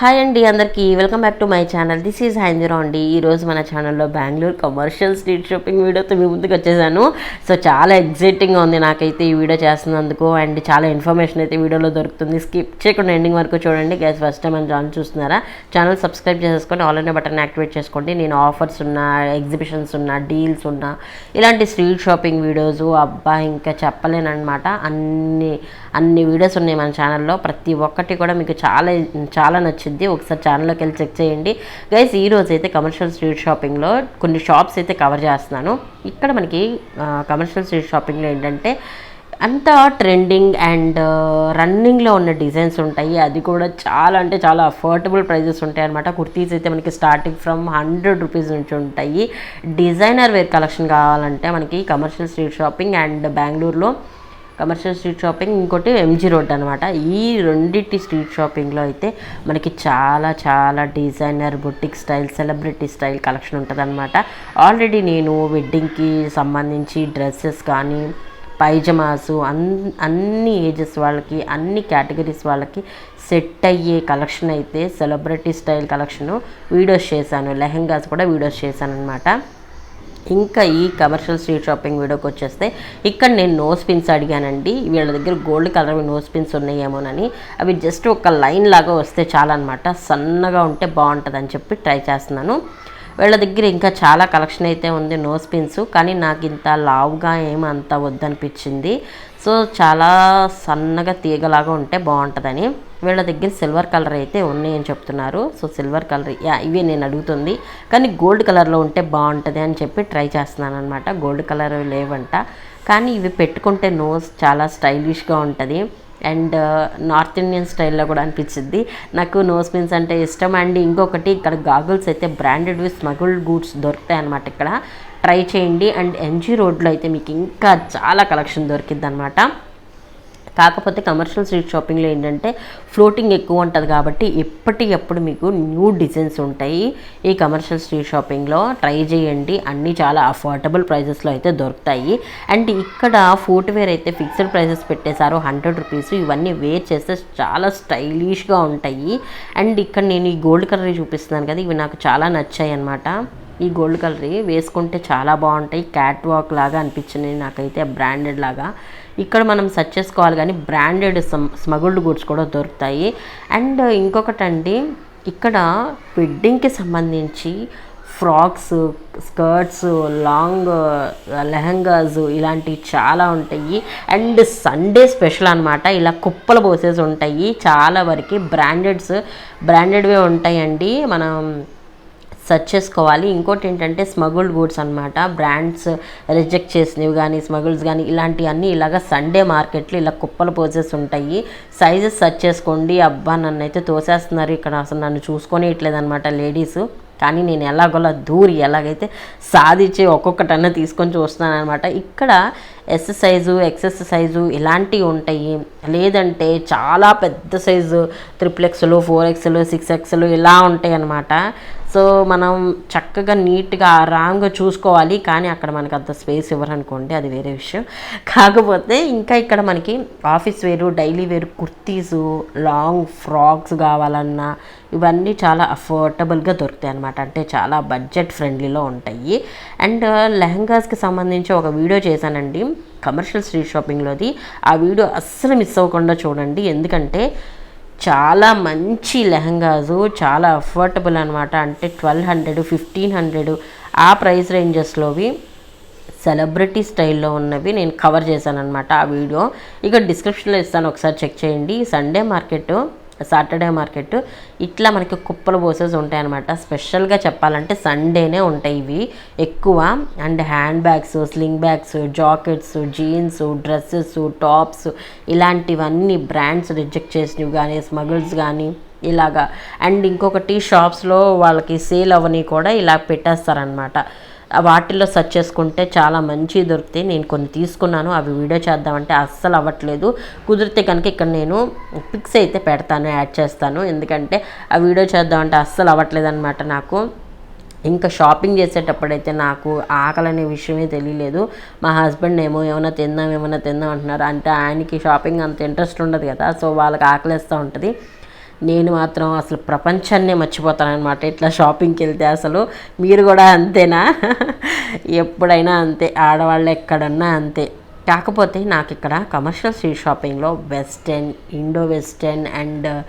Hi అండి అందరికీ. Welcome back to my channel. This is హైందిరో అండి. ఈరోజు మన ఛానల్లో బెంగళూరు కమర్షియల్ స్ట్రీట్ షాపింగ్ వీడియోతో మీ ముందుకు వచ్చేసాను. సో చాలా ఎగ్జైటింగ్గా ఉంది నాకైతే ఈ వీడియో చేస్తున్నందుకు. అండ్ చాలా ఇన్ఫర్మేషన్ అయితే వీడియోలో దొరుకుతుంది. స్కిప్ చేయకుండా ఎండింగ్ వరకు చూడండి. గ్యాస్ ఫస్ట్ టైం మన ఛానల్ చూస్తున్నారా? ఛానల్ సబ్స్క్రైబ్ చేసేసుకొని ఆల్రెడీ బటన్ యాక్టివేట్ చేసుకోండి. నేను ఆఫర్స్ ఉన్న ఎగ్జిబిషన్స్ ఉన్న డీల్స్ ఉన్న ఇలాంటి స్ట్రీట్ షాపింగ్ వీడియోస్ అబ్బా ఇంకా చెప్పలేనమాట అన్ని అన్ని వీడియోస్ ఉన్నాయి మన ఛానల్లో ప్రతి ఒక్కటి కూడా మీకు చాలా చాలా నచ్చింది. ఒకసారి ఛానల్లోకి వెళ్ళి చెక్ చేయండి. గైస్ ఈ రోజు అయితే కమర్షియల్ స్ట్రీట్ షాపింగ్లో కొన్ని షాప్స్ అయితే కవర్ చేస్తున్నాను. ఇక్కడ మనకి కమర్షియల్ స్ట్రీట్ షాపింగ్లో ఏంటంటే అంతా ట్రెండింగ్ అండ్ రన్నింగ్లో ఉన్న డిజైన్స్ ఉంటాయి. అది కూడా చాలా అంటే చాలా అఫోర్డబుల్ ప్రైజెస్ ఉంటాయి అనమాట కుర్తీస్ అయితే మనకి స్టార్టింగ్ ఫ్రమ్ హండ్రెడ్ రూపీస్ నుంచి ఉంటాయి. డిజైనర్ వేర్ కలెక్షన్ కావాలంటే మనకి కమర్షియల్ స్ట్రీట్ షాపింగ్ అండ్ బెంగళూరులో కమర్షియల్ స్ట్రీట్ షాపింగ్ ఇంకోటి ఎంజీ రోడ్ అనమాట ఈ రెండింటి స్ట్రీట్ షాపింగ్లో అయితే మనకి చాలా చాలా designer boutique style celebrity style collection ఉంటుంది అనమాట ఆల్రెడీ నేను వెడ్డింగ్కి సంబంధించి డ్రెస్సెస్ కానీ పైజమాస్ అన్ అన్ని ఏజెస్ వాళ్ళకి అన్ని కేటగిరీస్ వాళ్ళకి సెట్ అయ్యే కలెక్షన్ అయితే సెలబ్రిటీ స్టైల్ కలెక్షను వీడియోస్ చేశాను. లెహెంగాస్ కూడా వీడియోస్ చేశాను అనమాట ఇంకా ఈ కమర్షియల్ స్ట్రీట్ షాపింగ్ వీడియోకి వచ్చేస్తే ఇక్కడ నేను నోస్ పిన్స్ అడిగానండి. వీళ్ళ దగ్గర గోల్డ్ కలర్ నోస్ పిన్స్ ఉన్నాయేమోనని. అవి జస్ట్ ఒక లైన్ లాగా వస్తే చాలన్నమాట. సన్నగా ఉంటే బాగుంటుందని చెప్పి ట్రై చేస్తున్నాను. వీళ్ళ దగ్గర ఇంకా చాలా కలెక్షన్ అయితే ఉంది నోస్ పిన్స్ కానీ నాకు ఇంత లావుగా ఏమంత వద్దనిపించింది. సో చాలా సన్నగా తీగలాగా ఉంటే బాగుంటుందని. వీళ్ళ దగ్గర సిల్వర్ కలర్ అయితే ఉన్నాయని చెప్తున్నారు. సో సిల్వర్ కలర్ యా ఇవే నేను అడుగుతుంది. కానీ గోల్డ్ కలర్లో ఉంటే బాగుంటుంది అని చెప్పి ట్రై చేస్తున్నాను అనమాట గోల్డ్ కలర్ లేవంట. కానీ ఇవి పెట్టుకుంటే నోస్ చాలా స్టైలిష్గా ఉంటుంది. అండ్ నార్త్ ఇండియన్ స్టైల్లో కూడా అనిపించింది నాకు నోస్ పిన్స్ అంటే ఇష్టం. అండ్ ఇంకొకటి ఇక్కడ గాగుల్స్ అయితే బ్రాండెడ్ స్మగుల్డ్ గూడ్స్ దొరుకుతాయి అనమాట ఇక్కడ. ట్రై చేయండి. అండ్ ఎన్జీ రోడ్లో అయితే మీకు ఇంకా చాలా కలెక్షన్ దొరికిద్ది అనమాట కాకపోతే కమర్షియల్ స్ట్రీట్ షాపింగ్లో ఏంటంటే ఫ్లోటింగ్ ఎక్కువ ఉంటుంది కాబట్టి ఎప్పటికప్పుడు మీకు న్యూ డిజైన్స్ ఉంటాయి. ఈ కమర్షియల్ స్ట్రీట్ షాపింగ్లో ట్రై చేయండి. అన్నీ చాలా అఫోర్డబుల్ ప్రైజెస్లో అయితే దొరుకుతాయి. అండ్ ఇక్కడ ఫుట్వేర్ అయితే ఫిక్స్డ్ ప్రైజెస్ పెట్టేశారు. హండ్రెడ్ రూపీస్ ఇవన్నీ వేర్ చేస్తే చాలా స్టైలిష్గా ఉంటాయి. అండ్ ఇక్కడ నేను ఈ గోల్డ్ కలర్ చూపిస్తున్నాను కదా ఇవి నాకు చాలా నచ్చాయి అనమాట ఈ గోల్డ్ కలర్ వేసుకుంటే చాలా బాగుంటాయి. క్యాట్ వాక్ లాగా అనిపించినాయి నాకైతే బ్రాండెడ్ లాగా. ఇక్కడ మనం సెర్చ్ చేసుకోవాలి కానీ బ్రాండెడ్ స్మగుల్డ్ గుడ్స్ కూడా దొరుకుతాయి. అండ్ ఇంకొకటండి ఇక్కడ వెడ్డింగ్కి సంబంధించి ఫ్రాక్స్ స్కర్ట్స్ లాంగ్ లెహంగాస్ ఇలాంటివి చాలా ఉంటాయి. అండ్ సండే స్పెషల్ అనమాట ఇలా కుప్పలు పోసేసి ఉంటాయి. చాలా వరకు బ్రాండెడ్స్ బ్రాండెడ్వే ఉంటాయండి. మనం సెర్చ్ చేసుకోవాలి. ఇంకోటి ఏంటంటే స్మగుల్డ్ గూడ్స్ అనమాట బ్రాండ్స్ రిజెక్ట్ చేసినవి కానీ స్మగుల్స్ కానీ ఇలాంటివన్నీ ఇలాగ సండే మార్కెట్లో ఇలా కుప్పలు పోసేసి ఉంటాయి. సైజెస్ సెర్చ్ చేసుకోండి. అబ్బా నన్ను అయితే తోసేస్తున్నారు. ఇక్కడ అసలు నన్ను చూసుకొని అనమాట లేడీస్ కానీ నేను ఎలాగోలా దూరి ఎలాగైతే సాధించి ఒక్కొక్కటన్నా తీసుకొని చూస్తున్నాను అనమాట ఇక్కడ ఎక్సర్సైజు సైజు ఎక్సెస్ సైజు ఇలాంటివి ఉంటాయి. లేదంటే చాలా పెద్ద సైజు త్రిపుల్ ఎక్స్లు ఫోర్ ఎక్స్లు సిక్స్ ఎక్స్లు ఇలా ఉంటాయి అనమాట సో మనం చక్కగా నీట్గా ఆరాంగా చూసుకోవాలి. కానీ అక్కడ మనకు అంత స్పేస్ ఇవ్వరనుకోండి అది వేరే విషయం. కాకపోతే ఇంకా ఇక్కడ మనకి ఆఫీస్ వేరు డైలీ వేరు కుర్తీసు లాంగ్ ఫ్రాక్స్ కావాలన్నా ఇవన్నీ చాలా అఫోర్డబుల్గా దొరుకుతాయి అనమాట అంటే చాలా బడ్జెట్ ఫ్రెండ్లీలో ఉంటాయి. అండ్ లెహంగాస్కి సంబంధించి ఒక వీడియో చేశానండి. కమర్షియల్ స్ట్రీట్ షాపింగ్లోది. ఆ వీడియో అస్సలు మిస్ అవ్వకుండా చూడండి. ఎందుకంటే చాలా మంచి లెహంగాజు చాలా అఫోర్డబుల్ అనమాట అంటే ట్వెల్వ్ హండ్రెడ్ ఫిఫ్టీన్ హండ్రెడ్ ఆ ప్రైస్ రేంజెస్లోవి సెలబ్రిటీ స్టైల్లో ఉన్నవి నేను కవర్ చేశాను అనమాట ఆ వీడియో. ఇక డిస్క్రిప్షన్లో ఇస్తాను ఒకసారి చెక్ చేయండి. సండే మార్కెట్ సాటర్డే మార్కెట్ ఇట్లా మనకి కుప్పలు పోసేసి ఉంటాయి అనమాట స్పెషల్గా చెప్పాలంటే సండేనే ఉంటాయి ఇవి. ఎక్కువ and hand bags sling bags jackets jeans dresses tops ఇలాంటివన్నీ బ్రాండ్స్ రిజెక్ట్ చేసినవి కానీ స్మగుల్స్ కానీ ఇలాగా. అండ్ ఇంకొకటి షాప్స్లో వాళ్ళకి సేల్ అవ్వని కూడా ఇలా పెట్టేస్తారనమాట వాటిల్లో సెర్చ్ చేసుకుంటే చాలా మంచి దొరుకుతాయి. నేను కొన్ని తీసుకున్నాను. అవి వీడియో చేద్దామంటే అస్సలు అవ్వట్లేదు. కుదిరితే కనుక ఇక్కడ నేను పిక్స్ అయితే పెడతాను యాడ్ చేస్తాను. ఎందుకంటే ఆ వీడియో చేద్దామంటే అస్సలు అవ్వట్లేదు అనమాట నాకు. ఇంకా షాపింగ్ చేసేటప్పుడైతే నాకు ఆకలి అనే విషయమే తెలియలేదు. మా హస్బెండ్ ఏమో ఏమైనా తిందాం ఏమైనా తిందాం అంటున్నారు. అంటే ఆయనకి షాపింగ్ అంత ఇంట్రెస్ట్ ఉండదు కదా సో వాళ్ళకి ఆకలిస్తూ ఉంటుంది. నేను మాత్రం అసలు ప్రపంచాన్నే మర్చిపోతాను అనమాట ఇట్లా షాపింగ్కి వెళ్తే అసలు. మీరు కూడా అంతేనా? ఎప్పుడైనా అంతే ఆడవాళ్ళు ఎక్కడన్నా అంతే. కాకపోతే నాకు ఇక్కడ కమర్షియల్ స్ట్రీట్ షాపింగ్లో western Indo western and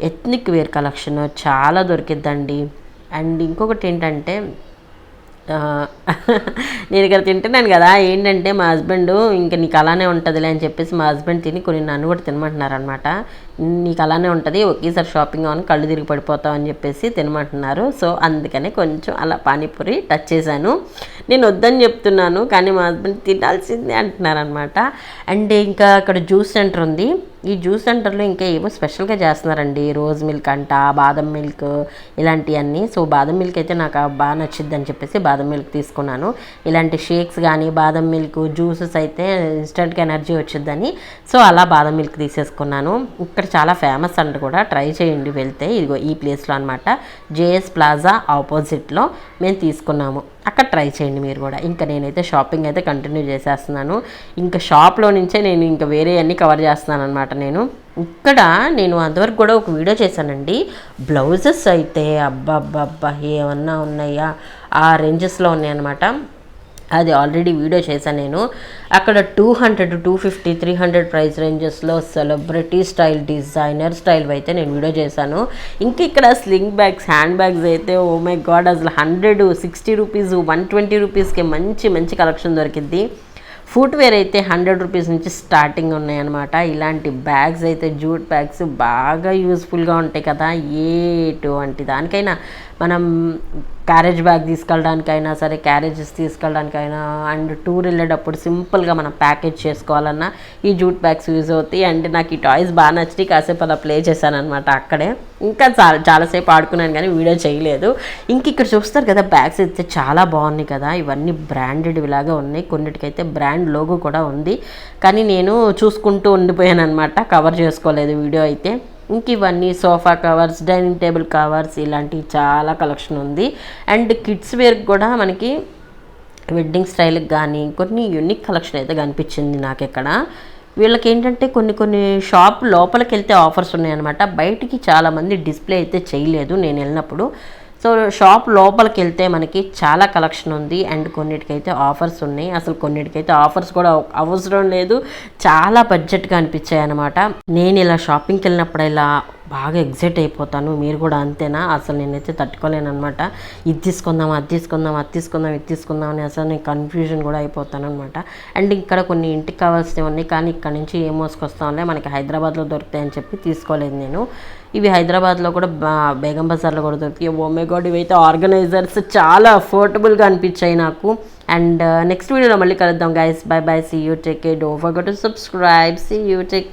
ethnic wear collection చాలా దొరికిద్దండి. అండ్ ఇంకొకటి ఏంటంటే నేను ఇక్కడ తింటున్నాను కదా ఏంటంటే మా హస్బెండ్ ఇంకా నీకు అలానే ఉంటుందిలే అని చెప్పేసి మా హస్బెండ్ తిని కొన్ని నన్ను కూడా తినమంటున్నారు అనమాట నీకు అలానే ఉంటుంది ఒకేసారి షాపింగ్ అవును కళ్ళు తిరిగి పడిపోతావు అని చెప్పేసి తినమంటున్నారు. సో అందుకనే కొంచెం అలా పానీపూరి టచ్ చేశాను. నేను వద్దని చెప్తున్నాను కానీ మా హస్బెండ్ తినాల్సిందే అంటున్నారు అనమాట అండ్ ఇంకా అక్కడ జ్యూస్ సెంటర్ ఉంది. ఈ జ్యూస్ సెంటర్లో ఇంకా ఏమో స్పెషల్గా చేస్తున్నారండి. రోజ్ మిల్క్ అంట బాదం మిల్క్ ఇలాంటివన్నీ. సో బాదం మిల్క్ అయితే నాకు బాగా నచ్చిద్ది అని చెప్పేసి బాదం మిల్క్ తీసుకున్నాను. ఇలాంటి షేక్స్ కానీ బాదం మిల్క్ జ్యూసెస్ అయితే ఇన్స్టెంట్గా ఎనర్జీ వచ్చిద్దని. సో అలా బాదం మిల్క్ తీసేసుకున్నాను. ఇక్కడ చాలా ఫేమస్ అంట కూడా. ట్రై చేయండి వెళ్తే. ఇదిగో ఈ ప్లేస్లో అనమాట జేఎస్ ప్లాజా ఆపోజిట్లో మేము తీసుకున్నాము. అక్కడ ట్రై చేయండి మీరు కూడా. ఇంకా నేనైతే షాపింగ్ అయితే కంటిన్యూ చేసేస్తున్నాను. ఇంకా షాప్లో నుంచే నేను ఇంకా వేరే అన్నీ కవర్ చేస్తున్నాను అనమాట నేను. ఇక్కడ నేను అంతవరకు కూడా ఒక వీడియో చేశానండి. బ్లౌజెస్ అయితే అబ్బా అబ్బా అబ్బా ఏమన్నా ఉన్నాయా? ఆ రేంజెస్లో ఉన్నాయన్నమాట. అది ఆల్రెడీ వీడియో చేశాను నేను. అక్కడ two hundred two fifty three hundred price రేంజెస్లో celebrity style designer style అయితే నేను వీడియో చేశాను. ఇంకా ఇక్కడ స్లింగ్ బ్యాగ్స్ హ్యాండ్ బ్యాగ్స్ అయితే ఓ మై గాడ్ అసలు hundred sixty rupees one twenty రూపీస్కి మంచి మంచి కలెక్షన్ దొరికింది ఫుట్వేర్ అయితే హండ్రెడ్ రూపీస్ నుంచి స్టార్టింగ్ ఉన్నాయన్నమాట. ఇలాంటి బ్యాగ్స్ అయితే జూట్ బ్యాగ్స్ బాగా యూస్ఫుల్గా ఉంటాయి కదా. ఎటువంటి దానికైనా మనం క్యారేజ్ బ్యాగ్ తీసుకెళ్ళడానికైనా సరే క్యారేజెస్ తీసుకెళ్ళడానికైనా అండ్ టూర్ వెళ్ళేటప్పుడు సింపుల్గా మనం ప్యాకేజ్ చేసుకోవాలన్నా ఈ జూట్ బ్యాగ్స్ యూజ్ అవుతాయి. అండ్ నాకు ఈ టాయ్స్ బాగా నచ్చి కాసేపు అలా ప్లే చేశాను అనమాట అక్కడే. ఇంకా చాలా చాలాసేపు ఆడుకున్నాను కానీ వీడియో చేయలేదు. ఇంక ఇక్కడ చూస్తారు కదా బ్యాగ్స్ అయితే చాలా బాగున్నాయి కదా. ఇవన్నీ బ్రాండెడ్ ఇలాగా ఉన్నాయి. కొన్నిటికైతే బ్రాండ్ లోగో కూడా ఉంది. కానీ నేను చూసుకుంటూ ఉండిపోయాను అనమాట కవర్ చేసుకోలేదు వీడియో అయితే. ఇంక ఇవన్నీ sofa covers dining table covers ఇలాంటివి చాలా కలెక్షన్ ఉంది. అండ్ కిడ్స్ వేర్ కూడా మనకి వెడ్డింగ్ స్టైల్కి కానీ కొన్ని యూనిక్ కలెక్షన్ అయితే కనిపించింది నాకు ఇక్కడ వీళ్ళకి ఏంటంటే కొన్ని కొన్ని షాప్ లోపలికి వెళ్తే ఆఫర్స్ ఉన్నాయన్నమాట. బయటికి చాలామంది డిస్ప్లే అయితే చేయలేదు నేను వెళ్ళినప్పుడు. సో షాప్ లోపలికి వెళ్తే మనకి చాలా కలెక్షన్ ఉంది. అండ్ కొన్నిటికైతే ఆఫర్స్ ఉన్నాయి. అసలు కొన్నిటికైతే ఆఫర్స్ కూడా అవసరం లేదు. చాలా బడ్జెట్గా అనిపించాయి అనమాట నేను ఇలా షాపింగ్కి వెళ్ళినప్పుడు ఇలా బాగా ఎగ్జైట్ అయిపోతాను మీరు కూడా అంతేనా? అసలు నేనైతే తట్టుకోలేను అనమాట ఇది తీసుకుందాం అది తీసుకుందాం అది తీసుకుందాం ఇది తీసుకుందాం అని అసలు నేను కన్ఫ్యూజన్ కూడా అయిపోతాను అనమాట అండ్ ఇక్కడ కొన్ని ఇంటికి కావాల్సినవి ఉన్నాయి కానీ ఇక్కడ నుంచి ఏం మోసుకొస్తాంలే మనకి హైదరాబాద్లో దొరుకుతాయని చెప్పి తీసుకోలేదు నేను. ఇవి హైదరాబాద్లో కూడా బేగం బజార్లో కూడా దొరుకుతాయి ఓమే oh గాడ్ ఇవైతే ఆర్గనైజర్స్ చాలా అఫోర్డబుల్గా అనిపించాయి నాకు. అండ్ నెక్స్ట్ వీడియోలో మళ్ళీ కలుద్దాం guys bye bye see you take a do forget to subscribe see you take